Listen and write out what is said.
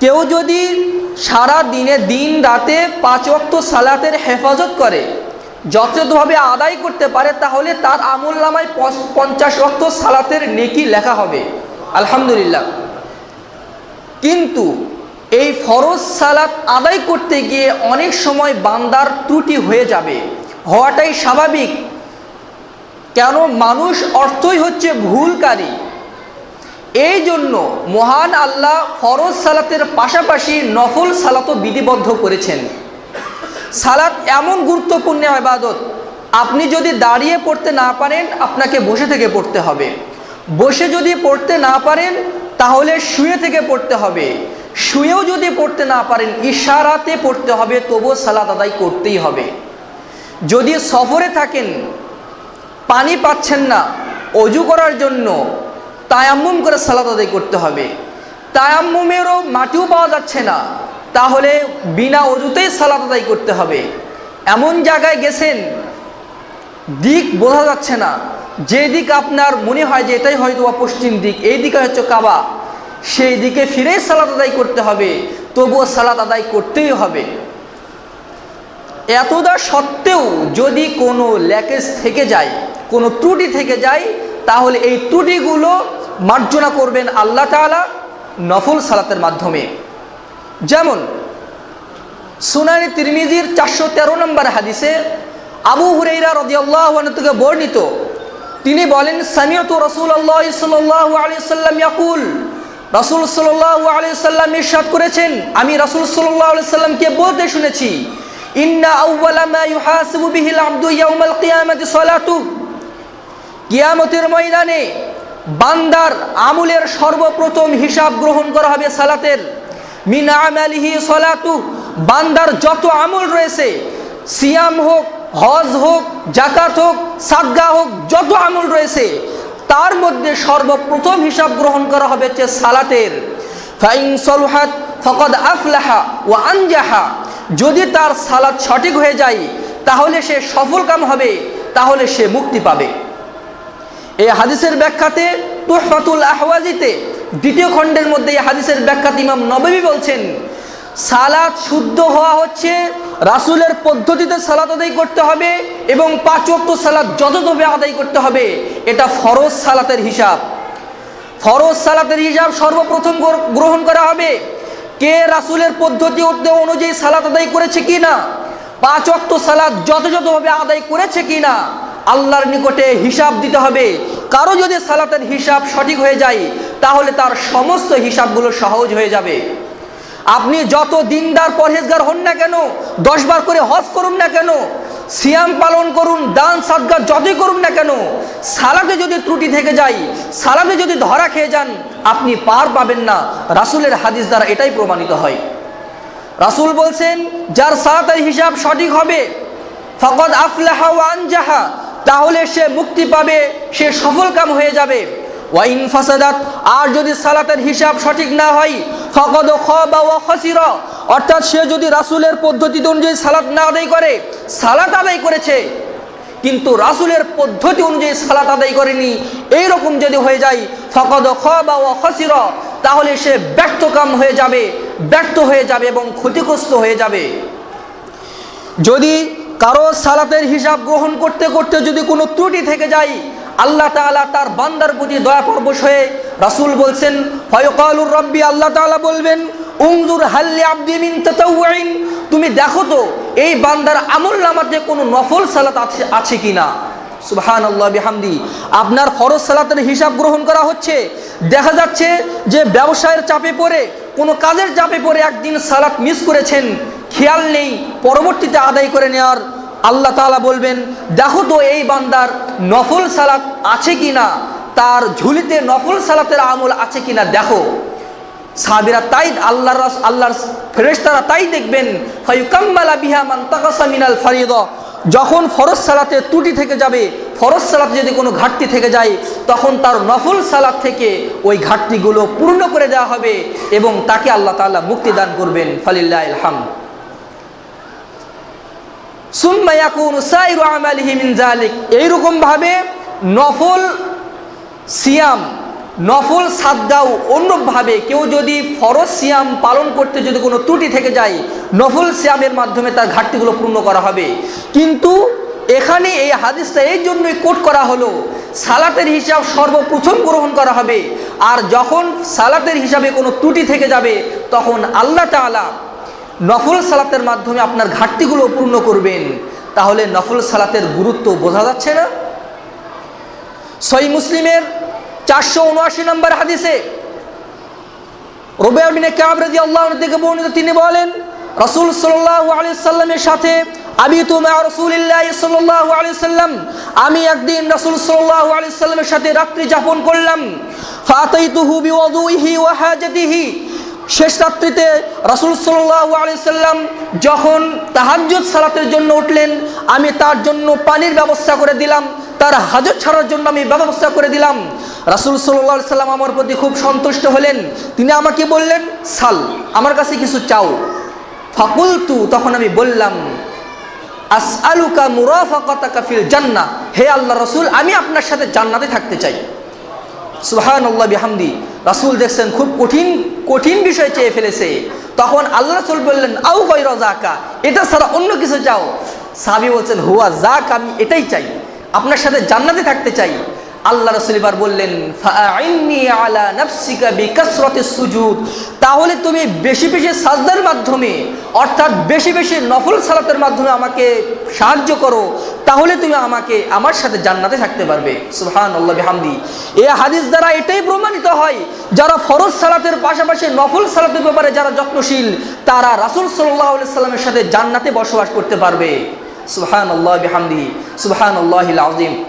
কেউ যদি সারা দিনে, দিন রাতে পাঁচ ওয়াক্ত সালাতের হেফাজত করে, যথাযথভাবে আদায় করতে পারে, তাহলে তার আমল নামায় পঞ্চাশ ওয়াক্ত সালাতের নেকি লেখা হবে। আলহামদুলিল্লাহ। কিন্তু এই ফরজ সালাত আদায় করতে গিয়ে অনেক সময় বান্দার ত্রুটি হয়ে যাবে। হওয়াটাই স্বাভাবিক। কেন? মানুষ অর্থই হচ্ছে ভুলকারী। এই জন্য মহান আল্লাহ ফরজ সালাতের পাশাপাশি নফল সালাতও বিধিবদ্ধ করেছেন। সালাত এমন গুরুত্বপূর্ণ আবাদত আপনি যদি দাঁড়িয়ে পড়তে না পারেন, আপনাকে বসে থেকে পড়তে হবে। বসে যদি পড়তে না পারেন, তাহলে শুয়ে থেকে পড়তে হবে। শুয়েও যদি পড়তে না পারেন, ইশারাতে পড়তে হবে, তবুও সালাত আদায় করতেই হবে। যদি সফরে থাকেন, পানি পাচ্ছেন না, অজু করার জন্য তায়াম্মুম করে সালাত আদায় করতে হবে। তায়াম্মুমেরও মাটিও পাওয়া যাচ্ছে না। তাহলে বিনা অজুতেই সালাত আদায় করতে হবে। এমন জায়গায় গেছেন, দিক বোঝা যাচ্ছে না। যে দিক আপনার মনে হয় যে এটাই হয়তো বা পশ্চিম দিক, এই দিকে হচ্ছে কাবা। সেই দিকে ফিরেই সালাত আদায় করতে হবে। তবুও সালাত আদায় করতেই হবে। এতদা সত্ত্বেও যদি কোনো ল্যাকেজ থেকে যায়, কোনো ত্রুটি থেকে যায়, তাহলে এই ত্রুটিগুলো মার্জনা করবেন আল্লাহ তালা নফল সালাতের মাধ্যমে। যেমন সুনানি তিরমিজির চারশো তেরো নম্বর হাদিসে আবু হুরেইরা থেকে বর্ণিত, তিনি বলেন সামিয়ত রসুল আল্লাহ সাল্লাহ আলি সাল্লাম ইয়াকুল। রসুল সাল্লাহ আলি সাল্লাম ইরশাদ করেছেন, আমি রসুল সাল্লাহ আলি সাল্লামকে বলতে শুনেছি, ইন্না আউ্বালা মা ইউহাসিবু বিহিল আব্দু ইয়াউমাল কিয়ামাতি সালাতু। কিয়ামতের ময়দানে বান্দার আমুলের সর্বপ্রথম হিসাব গ্রহণ করা হবে সালাতের। মিন সালাতু, বান্দার যত আমল রয়েছে, সিয়াম হোক, হজ হোক জাকাত হোক, সাদগা হোক, যত আমল রয়েছে, তার মধ্যে সর্বপ্রথম হিসাব গ্রহণ করা হবে হচ্ছে সালাতের। ফাইন সলহাত ফকদ আফলাহা ও আনজাহা, যদি তার সালাত সঠিক হয়ে যায়, তাহলে সে সফল কাম হবে, তাহলে সে মুক্তি পাবে। এই হাদিসের ব্যাখ্যাতে তুহফাতুল আহওয়াজিতে দ্বিতীয় খণ্ডের মধ্যে এই হাদিসের ব্যাখ্যাতে ইমাম নবী বলছেন, সালাত শুদ্ধ হওয়া হচ্ছে, রাসুলের পদ্ধতিতে সালাত আদায় করতে হবে এবং পাঁচ ওয়াক্ত সালাত যথাযথভাবে আদায় করতে হবে, এটা ফরজ সালাতের হিসাব। ফরজ সালাতের হিসাব সর্বপ্রথম গ্রহণ করা হবে, কে রাসুলের পদ্ধতি অনুযায়ী সালাত আদায় করেছে কি না পাঁচ অক্ত সালাদ যথাযথভাবে আদায় করেছে কি না আল্লাহর নিকটে হিসাব দিতে হবে। কারও যদি সালাতের হিসাব সঠিক হয়ে যায়, তাহলে তার সমস্ত হিসাবগুলো সহজ হয়ে যাবে। আপনি যত দিনদার পরহেজগার হন না কেন দশবার করে হজ করুন না কেন, সিয়াম পালন করুন, দান সাদগা যতই করুন না কেন, সালাতে যদি ত্রুটি থেকে যায়, সালাতে যদি ধরা খেয়ে যান, আপনি পার পাবেন না। রাসুলের হাদিস দ্বারা এটাই প্রমাণিত হয়। রাসুল বলছেন, যার সালাতের হিসাব সঠিক হবে, ফকদ আফলাহা ও আনজাহা তাহলে সে মুক্তি পাবে, সে সফল কাম হয়ে যাবে। ওয়াইন ফাসাদাত, আর যদি সালাতের হিসাব সঠিক না হয়, ফকদ ও খসির। অর্থাৎ সে যদি রাসুলের পদ্ধতি অনুযায়ী সালাত না আদায় করে, সালাত আদায় করেছে। কিন্তু রাসুলের পদ্ধতি অনুযায়ী সালাত আদায় করেনি এই রকম যদি হয়ে যায়, ফকদ খবা ও খসির, তাহলে সে ব্যর্থ কাম হয়ে যাবে, ব্যর্থ হয়ে যাবে এবং ক্ষতিগ্রস্ত হয়ে যাবে। যদি কারও সালাতের হিসাব গ্রহণ করতে করতে যদি কোনো ত্রুটি থেকে যায়, আল্লাহ তালা তার বান্দার প্রতি দয়া পরবশ হয়ে রাসুল বলছেন, ফয়কালুর রব্বি আল্লাহ তালা বলবেন উংজুর হাল্লি আব্দি মিন তাতাউইন তুমি দেখো তো, এই বান্দার আমল নামাতে কোনো নফল সালাত আছে আছে কিনা? সুবহান আল্লাহ বিহামদি। আপনার ফরজ সালাতের হিসাব গ্রহণ করা হচ্ছে। দেখা যাচ্ছে যে ব্যবসায়ের চাপে পড়ে, কোনো কাজের চাপে পড়ে একদিন সালাত মিস করেছেন। খেয়াল নেই, পরবর্তীতে আদায় করে নেওয়ার। আল্লাহ তালা বলবেন, দেখো তো এই বান্দার নফল সালাত আছে কি না তার ঝুলিতে নফল সালাতের আমল আছে কি না দেখো। সাবিরা তাই আল্লাহর আল্লাহর ফেরেশতারা তাই দেখবেন ফাইকাম্মালা ফারিদ। যখন ফরজ সালাতে ত্রুটি থেকে যাবে, ফরজ সালাতে যদি কোনো ঘাটতি থেকে যায়, তখন তার নফল সালাত থেকে ওই ঘাটতিগুলো পূর্ণ করে দেওয়া হবে এবং তাকে আল্লাহ তাআলা মুক্তি দান করবেন ফালিল্লাহ হাম এইরকম ভাবে নফল সিয়াম, নফল সাদ্দাও অন্যভাবে কেউ যদি ফরজ সিয়াম পালন করতে যদি কোনো ত্রুটি থেকে যায়, নফল সিয়ামের মাধ্যমে তার ঘাটতিগুলো পূর্ণ করা হবে। কিন্তু এখানে এই হাদিসটা এই জন্যই কোট করা হলো, সালাতের হিসাব সর্বপ্রথম গ্রহণ করা হবে। আর যখন সালাতের হিসাবে কোনো ত্রুটি থেকে যাবে, তখন আল্লাহ তাআলা নফল সালাতের মাধ্যমে আপনার ঘাটতিগুলো পূর্ণ করবেন, তাহলে নফল সালাতের গুরুত্ব বোঝা যাচ্ছে না। সই মুসলিমের চারশো উনআশি নম্বর হাদিসে রবিআবিনে কাবরদি আল্লাহ থেকে বর্ণিত তিনি বলেন, রসুল সাল্লাহ আলি সাল্লামের সাথে আমি তোমা রসুলিল্লাহ সাল্লাহ আলি সাল্লাম, আমি একদিন রসুল সাল্লাহ আলি সাল্লামের সাথে রাত্রি যাপন করলাম ফাতাইতুহু বিওয়াদুইহি ওয়া হাজাতিহি শেষ রাত্রিতে রসুল সাল্লাম যখন তাহাজ্জুদ সালাতের জন্য উঠলেন, আমি তার জন্য পানির ব্যবস্থা করে দিলাম, তার হাজত ছাড়ার জন্য আমি ব্যবস্থা করে দিলাম। রাসুল সাল্লাহ সাল্লাম আমার প্রতি খুব সন্তুষ্ট হলেন। তিনি আমাকে বললেন, সাল, আমার কাছে কিছু চাও। ফাকুলতু, তখন আমি বললাম, আসআলুকা মুরাফাকাতাকা কাফিল জান্নাহ। হে আল্লাহ রসুল, আমি আপনার সাথে জান্নাতে থাকতে চাই। সুহান আল্লাহ বিহামদি। রাসুল দেখছেন খুব কঠিন কঠিন বিষয় চেয়ে ফেলেছে। তখন আল্লাহ রাসুল বললেন আউ কই রাকা এটা ছাড়া অন্য কিছু চাও? সাবি বলছেন, হুয়া, যাক, আমি এটাই চাই। আপনার সাথে জান্নাতে থাকতে চাই। আল্লাহ রসুল এবার বললেন আলা নাফসিকা বিকাসরাতিস সুজুদ। তাহলে তুমি বেশি বেশি সাজদার মাধ্যমে, অর্থাৎ বেশি বেশি নফল সালাতের মাধ্যমে আমাকে সাহায্য করো, তাহলে তুমি আমাকে আমার সাথে জান্নাতে থাকতে পারবে। সুবহান আল্লাহ বিহামদি। এই হাদিস দ্বারা এটাই প্রমাণিত হয়, যারা ফরজ সালাতের পাশাপাশি নফল সালাতের ব্যাপারে যারা যত্নশীল, তারা রাসূল আলাইহি সাল্লামের সাথে জান্নাতে বসবাস করতে পারবে। সুবহান আল্লাহ বিহামদি। সুবহান আল্লাহিল আযীম।